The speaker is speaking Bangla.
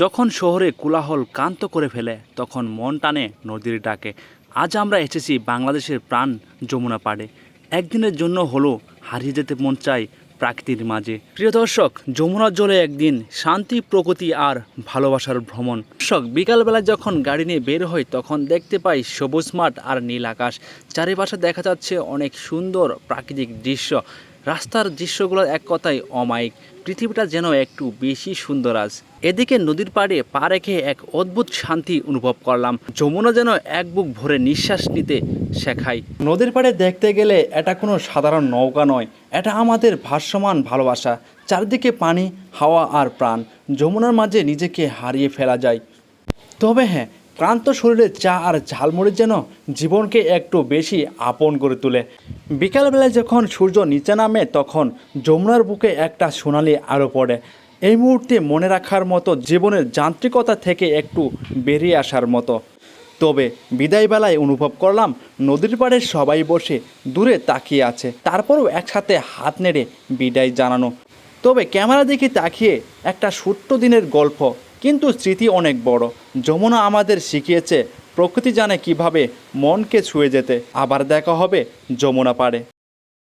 যখন শহরে কোলাহল ক্লান্ত করে ফেলে, তখন মন টানে নদীর ডাকে। আজ আমরা এসেছি বাংলাদেশের প্রাণ যমুনা পাড়ে। একদিনের জন্য হলো হারিয়ে যেতে মন চাই প্রাকৃতির মাঝে। প্রিয় দর্শক যমুনার জলে একদিন শান্তি, প্রকৃতি আর ভালোবাসার ভ্রমণ। দর্শক বিকালবেলা যখন গাড়ি নিয়ে বের হই, তখন দেখতে পাই সবুজ মাঠ আর নীল আকাশ। চারিপাশে দেখা যাচ্ছে অনেক সুন্দর প্রাকৃতিক দৃশ্য। রাস্তার দৃশ্যগুলো এক কথায় অমায়িক। পৃথিবীটা যেন একটু বেশি সুন্দর আজ। এদিকে নদীর পাড়ে পা রেখে এক অদ্ভুত শান্তি অনুভব করলাম। যমুনা যেন এক বুক ভরে নিঃশ্বাস নিতে শেখায়। নদীর পাড়ে দেখতে গেলে এটা কোনো সাধারণ নৌকা নয়, এটা আমাদের ভাষ্যমান ভালোবাসা। চারদিকে পানি, হাওয়া আর প্রাণ। যমুনার মাঝে নিজেকে হারিয়ে ফেলা যায়। তবে হ্যাঁ ক্লান্ত শরীরে চা আর ঝালমুড়ি যেন জীবনকে একটু বেশি আপন করে তোলে। বিকালবেলায় যখন সূর্য নিচে নামে, তখন যমুনার বুকে একটা সোনালি আলো পড়ে। এই মুহূর্তে মনে রাখার মতো জীবনের যান্ত্রিকতা থেকে একটু বেরিয়ে আসার মতো। তবে বিদায়বেলায় অনুভব করলাম, নদীর পাড়ে সবাই বসে দূরে তাকিয়ে আছে। তারপরেও একসাথে হাত নেড়ে বিদায় জানানো। তবে ক্যামেরা দিকে তাকিয়ে একটা ছোট্ট দিনের গল্প কিন্তু স্মৃতি অনেক বড়। যমুনা আমাদের শিখিয়েছে প্রকৃতি জানে কীভাবে মনকে ছুঁয়ে যেতে। আবার দেখা হবে যমুনা পাড়ে।